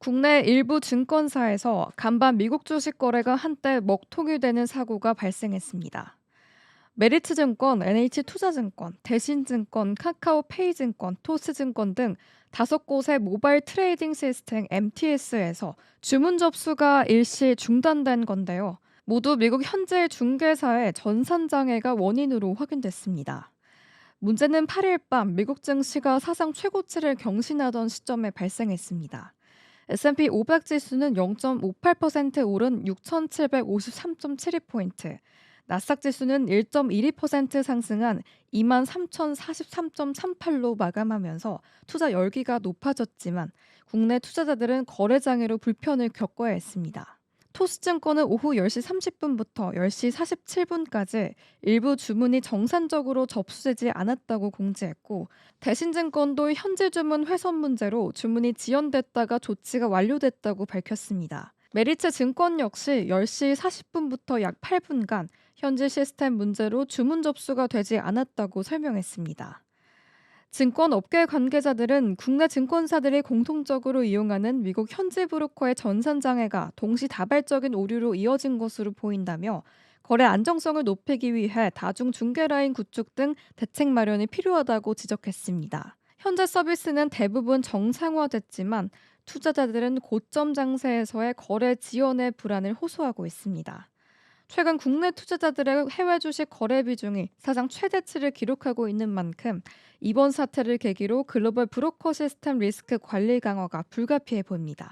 국내 일부 증권사에서 간밤 미국 주식 거래가 한때 먹통이 되는 사고가 발생했습니다. 메리츠증권, NH투자증권, 대신증권, 카카오페이증권, 토스증권 등 다섯 곳의 모바일 트레이딩 시스템 MTS에서 주문 접수가 일시 중단된 건데요. 모두 미국 현재 중개사의 전산 장애가 원인으로 확인됐습니다. 문제는 8일 밤 미국 증시가 사상 최고치를 경신하던 시점에 발생했습니다. S&P 500 지수는 0.58% 오른 6,753.72포인트, 나스닥 지수는 1.12% 상승한 23,043.38로 마감하면서 투자 열기가 높아졌지만 국내 투자자들은 거래 장애로 불편을 겪어야 했습니다. 토스증권은 오후 10시 30분부터 10시 47분까지 일부 주문이 정상적으로 접수되지 않았다고 공지했고 대신증권도 현재 주문 훼손 문제로 주문이 지연됐다가 조치가 완료됐다고 밝혔습니다. 메리츠 증권 역시 10시 40분부터 약 8분간 현재 시스템 문제로 주문 접수가 되지 않았다고 설명했습니다. 증권업계 관계자들은 국내 증권사들이 공통적으로 이용하는 미국 현지 브로커의 전산 장애가 동시다발적인 오류로 이어진 것으로 보인다며 거래 안정성을 높이기 위해 다중 중개 라인 구축 등 대책 마련이 필요하다고 지적했습니다. 현재 서비스는 대부분 정상화됐지만 투자자들은 고점 장세에서의 거래 지연의 불안을 호소하고 있습니다. 최근 국내 투자자들의 해외 주식 거래 비중이 사상 최대치를 기록하고 있는 만큼 이번 사태를 계기로 글로벌 브로커 시스템 리스크 관리 강화가 불가피해 보입니다.